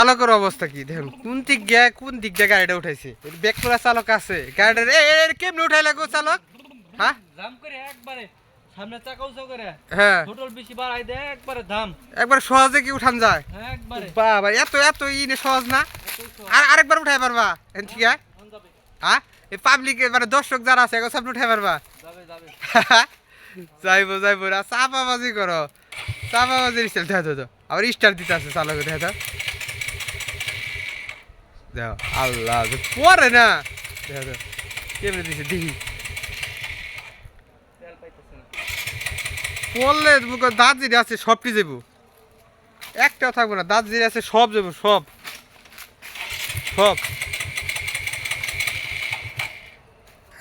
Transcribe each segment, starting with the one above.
চালকের অবস্থা কি? দেখুন কোন দিক গিয়ে কোন দিক দিয়ে গাড়িটা উঠাইছে? ব্যাক করা চালক আছে। গাড়িটা এ কেমনে উঠাইলে গো চালক? হ্যাঁ? দাম করে একবারে সামনে চাকা উঁচু করে। হ্যাঁ। টোটাল বেশি বাড়াই দেয় একবারে দাম একবার সহজে কি উঠান যায়? হ্যাঁ একবারে। বাবা এত এত ইনে সহজ না? আর আরেকবার উঠাই পারবা? এন ঠিক আছে? হ্যাঁ? এই পাবলিক মানে দর্শক যারা আছে সব উঠাই পারবা? যাবে যাবে। যাইবো চাপাবাজি করো। চাপাবাজির স্টাইল দেখো তো আবার স্টার দিতে আছে চালক দেখো দেখো আল্লাহ পরে না। দেখো তো কেমনে দিছে? দেখি পড়লে দাঁত যেটা আছে সবটি যাব একটাও থাকব না। দাঁত যেটা আছে সব যাব সব। সব।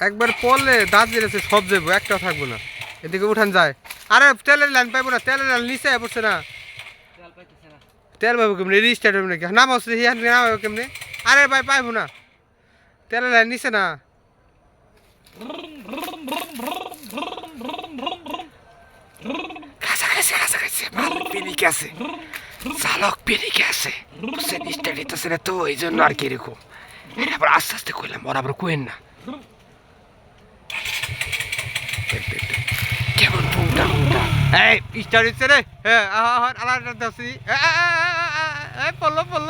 একবার পড়লে দাঁত যেটা আছে সব যাব একটাও থাকব না। এদিকে উঠান যায়। আরে তেলের লাইন পাইবো না। তেলের লাইন নিচে পড়ছে না। তেল পাইবো কেমনি? রিস্টার্ট হবে নাকি? নাম আসছে হিয়ান নাম হবে কেমনি? আরে ভাই পাইবো না লাইন নিচে না তো এই জন্য আর কি এরকম আস্তে আস্তে কইলাম ওরা আবার না। কেমন পুংটা রে হ্যাঁ আহা আলাদা দাসি এই পড়ল পড়ল